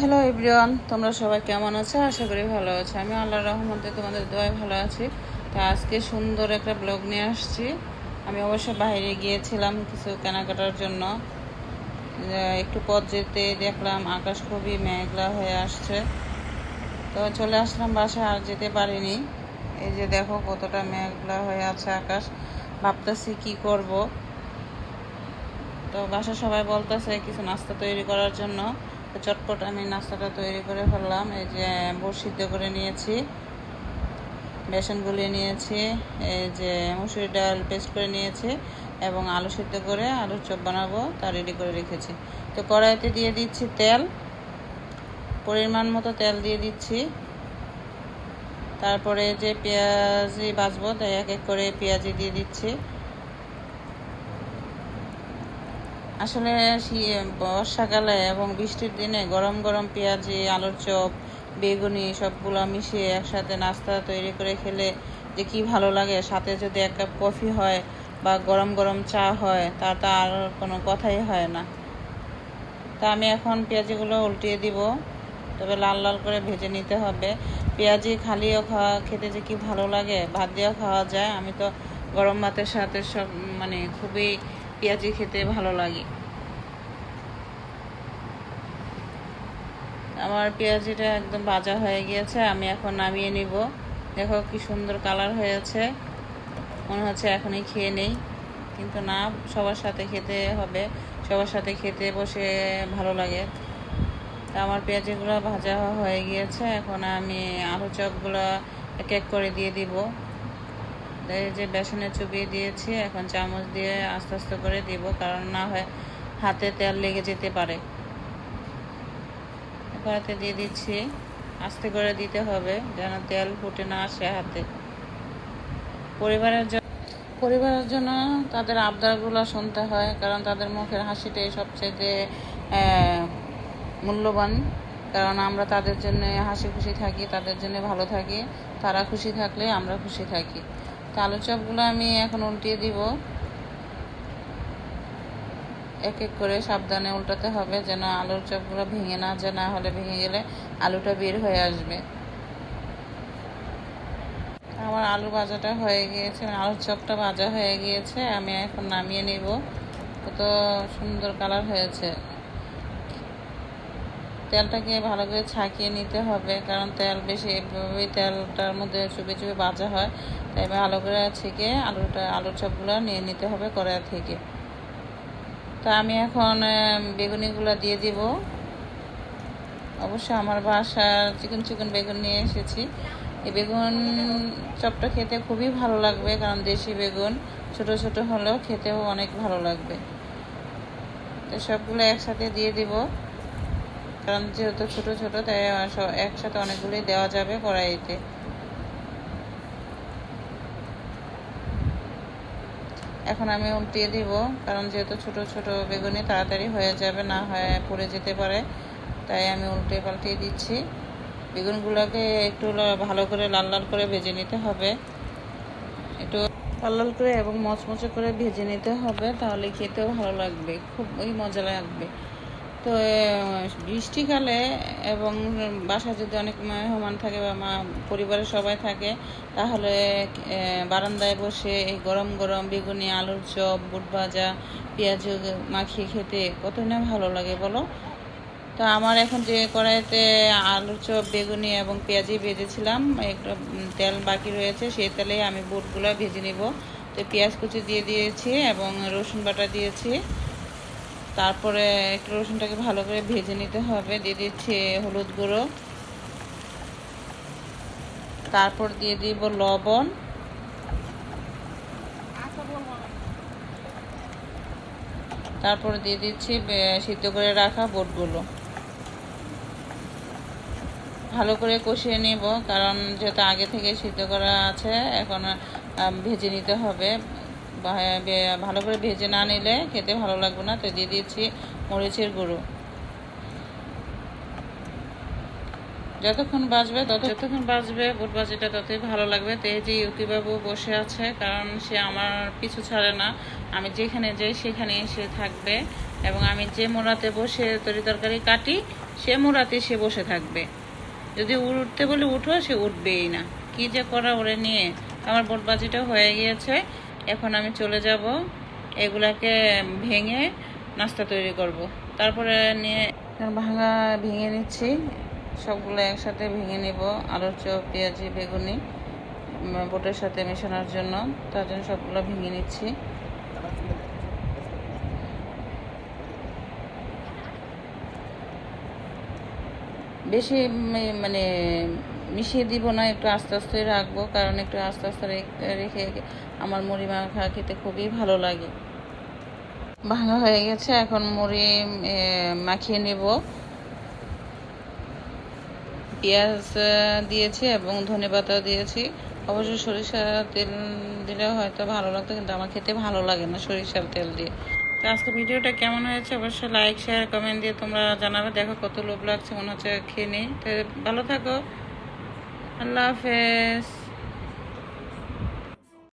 Hello everyone, তোমরা সবাই কেমন আছো? আশা করি ভালো আছো। আমি আল্লাহর রহমতে তোমাদের দোয়ায় ভালো আছি। তো আজকে সুন্দর একটা ব্লগ নিয়ে আসছি। আমি অবশ্য বাইরে গিয়েছিলাম কিছু কেনাকাটার জন্য। একটু পথ যেতে দেখলাম, আকাশ খুবই মেঘলা হয়ে আসছে। তো চলে আসলাম বাসায়, আর যেতে পারিনি। এই যে দেখো কতটা মেঘলা হয়ে আছে আকাশ। ভাবতেছি কি করব। তো বাসা সবাই বলতেছে কিছু নাস্তা তৈরি করার জন্য। চটপট আমি নাস্তাটা তৈরি করে ফেললাম। এই যে বুট সিদ্ধ করে নিয়েছি, বেসন গুলিয়ে নিয়েছি, এই যে মুসুরি ডাল পেস্ট করে নিয়েছি এবং আলু সিদ্ধ করে আলুর চপ বানাবো, তা রেডি করে রেখেছি। তো কড়াইতে দিয়ে দিচ্ছি তেল, পরিমাণ মতো তেল দিয়ে দিচ্ছি। তারপরে যে পেঁয়াজি বাজবো তাই এক এক করে পেঁয়াজি দিয়ে দিচ্ছি। আসলে বর্ষাকালে এবং বৃষ্টির দিনে গরম গরম পেঁয়াজি, আলুর চপ, বেগুনি সবগুলো মিশিয়ে একসাথে নাস্তা তৈরি করে খেলে যে কি ভালো লাগে। সাথে যদি এক কাপ কফি হয় বা গরম গরম চা হয়, তা তো আর কোনো কথাই হয় না। তা আমি এখন পেঁয়াজিগুলো উল্টিয়ে দিব। তবে লাল লাল করে ভেজে নিতে হবে। পেঁয়াজি খালিও খাওয়া, খেতে যে কি ভালো লাগে, ভাত দিয়েও খাওয়া যায়। আমি তো গরম ভাতের সাথে সব মানে খুবই পেঁয়াজি খেতে ভালো লাগে। আমার পেঁয়াজিটা একদম ভাজা হয়ে গিয়েছে, আমি এখন নামিয়ে নিব। দেখো কি সুন্দর কালার হয়েছে। মনে হচ্ছে এখনই খেয়ে নেই, কিন্তু না, সবার সাথে খেতে হবে। সবার সাথে খেতে বসে ভালো লাগে। তা আমার পেঁয়াজিগুলো ভাজা হয়ে গিয়েছে, এখন আমি আলু চপগুলো এক এক করে দিয়ে দিব। এই যে বেসনে চুবিয়ে দিয়েছি, এখন চামচ দিয়ে আস্তে আস্তে করে দিব, কারণ না হয় হাতে তেল লেগে যেতে পারে। কড়াতে দিয়ে দিচ্ছি। আস্তে করে দিতে হবে যেন তেল ফুটে না আসে হাতে। পরিবারের জন্য পরিবারের জন্য তাদের আবদারগুলো শুনতে হয়, কারণ তাদের মুখের হাসিটাই সবচেয়ে মূল্যবান। কারণ আমরা তাদের জন্য হাসি খুশি থাকি, তাদের জন্য ভালো থাকি। তারা খুশি থাকলে আমরা খুশি থাকি। আলু চপগুলো আমি এখন উল্টিয়ে দিব। এক এক করে সাবধানে উল্টাতে হবে যেন আলুর চপগুলো ভেঙে না যায়, না হলে ভেঙে গেলে আলুটা বের হয়ে আসবে। আমার আলু ভাজাটা হয়ে গিয়েছে, আলুর চপটা ভাজা হয়ে গিয়েছে, আমি এখন নামিয়ে নিব। কত সুন্দর কালার হয়েছে। তেলটাকে ভালো করে ছাকিয়ে নিতে হবে, কারণ তেল বেশি এভাবেই তেলটার মধ্যে চুপে চুপে বাজা হয়। তাই ভালো করে ছেঁকে আলুটা, আলুর চপগুলো নিয়ে নিতে হবে কড়াই থেকে। তা আমি এখন বেগুনিগুলো দিয়ে দিব। অবশ্য আমার বাসার চিকন চিকন বেগুন নিয়ে এসেছি। এই বেগুন চপটা খেতে খুবই ভালো লাগবে, কারণ দেশি বেগুন ছোট ছোট হলেও খেতেও অনেক ভালো লাগবে। তো সবগুলো একসাথে দিয়ে দিব। কারণ যেহেতু ছোট ছোট, তাই একসাথে অনেকগুলোই দেওয়া যাবে কড়াইতে। এখন আমি উল্টিয়ে দিব, কারণ যেহেতু ছোট ছোট বেগুনি তাড়াতাড়ি হয়ে যাবে, না হয় পড়ে যেতে পারে, তাই আমি উল্টে পাল্টিয়ে দিচ্ছি। বেগুনগুলোকে একটু ভালো করে লাল লাল করে ভেজে নিতে হবে। একটু লাল লাল করে এবং মচমচে করে ভেজে নিতে হবে, তাহলে খেতেও ভালো লাগবে, খুবই মজা লাগবে। তো বৃষ্টিকালে এবং বাসায় যদি অনেক মেহমান থাকে বা মা, পরিবারের সবাই থাকে, তাহলে বারান্দায় বসে এই গরম গরম বেগুনি, আলুর চপ, বুট ভাজা, পেঁয়াজ মাখিয়ে খেতে কত না ভালো লাগে বলো? তো আমার এখন যে কড়াইতে আলুর চপ, বেগুনি এবং পেঁয়াজি ভেজেছিলাম, একটু তেল বাকি রয়েছে, সেই তেলে আমি বুটগুলো ভেজে নিব। তো পেঁয়াজ কুচি দিয়ে দিয়েছি এবং রসুন বাটা দিয়েছি। তারপরে একটু রসুনটাকে ভালো করে ভেজে নিতে হবে। দিয়ে দিচ্ছি হলুদ গুঁড়ো। তারপর দিয়ে দিব লবণ। তারপর দিয়ে দিচ্ছি সিদ্ধ করে রাখা বোটগুলো। ভালো করে কষিয়ে নিব, কারণ যেহেতু আগে থেকে সিদ্ধ করা আছে, এখন ভেজে নিতে হবে। ভালো করে ভেজে না নিলে খেতে ভালো লাগবে না। তো দিয়ে দিচ্ছি মরিচের গুঁড়ো। যতক্ষণ বাজবে তত যতক্ষণ বাজবে, বুট বাজিটা ততই ভালো লাগবে। তো এই যে ইউকিবাবু বসে আছে, কারণ সে আমার পিছু ছাড়ে না। আমি যেখানে যাই সেখানে সে থাকবে এবং আমি যে মোড়াতে বসে তরি তরকারি কাটি, সে মোরাতে সে বসে থাকবে। যদি উঠতে বলে উঠো, সে উঠবেই না। কি যে করা ওরে নিয়ে। আমার বোটবাজিটা হয়ে গিয়েছে। এখন আমি চলে যাব। এগুলাকে ভেঙে নাস্তা তৈরি করব। তারপরে নিয়ে ভাঙা ভেঙে নিচ্ছি। সবগুলো একসাথে ভেঙে নেব। আলুর চপ, পেঁয়াজি, বেগুনি বোটের সাথে মেশানোর জন্য। তার জন্য সবগুলো ভেঙে নিচ্ছি। বেশি মানে মিশিয়ে দিব না, একটু আস্তে আস্তে রাখব, কারণ একটু আস্তে আস্তে রেখ- আমার মুড়ি মাখা খেতে খুবই ভালো লাগে। ভাঙা হয়ে গেছে, এখন মুড়ি মাখিয়ে নেব। পেঁয়াজ দিয়েছি এবং ধনে পাতা দিয়েছি। অবশ্য সরিষার তেল দিলে হয়তো ভালো লাগতো, কিন্তু আমার খেতে ভালো লাগে না সরিষার তেল দিয়ে। তো আজকে ভিডিওটা কেমন হয়েছে? অবশ্যই লাইক শেয়ার কমেন্ট দিয়ে তোমরা জানাবে। দেখো কত লোভ লাগছে মনে হচ্ছে খেয়ে নেই। তো ভালো থাকো। আল্লাহ হাফেজ।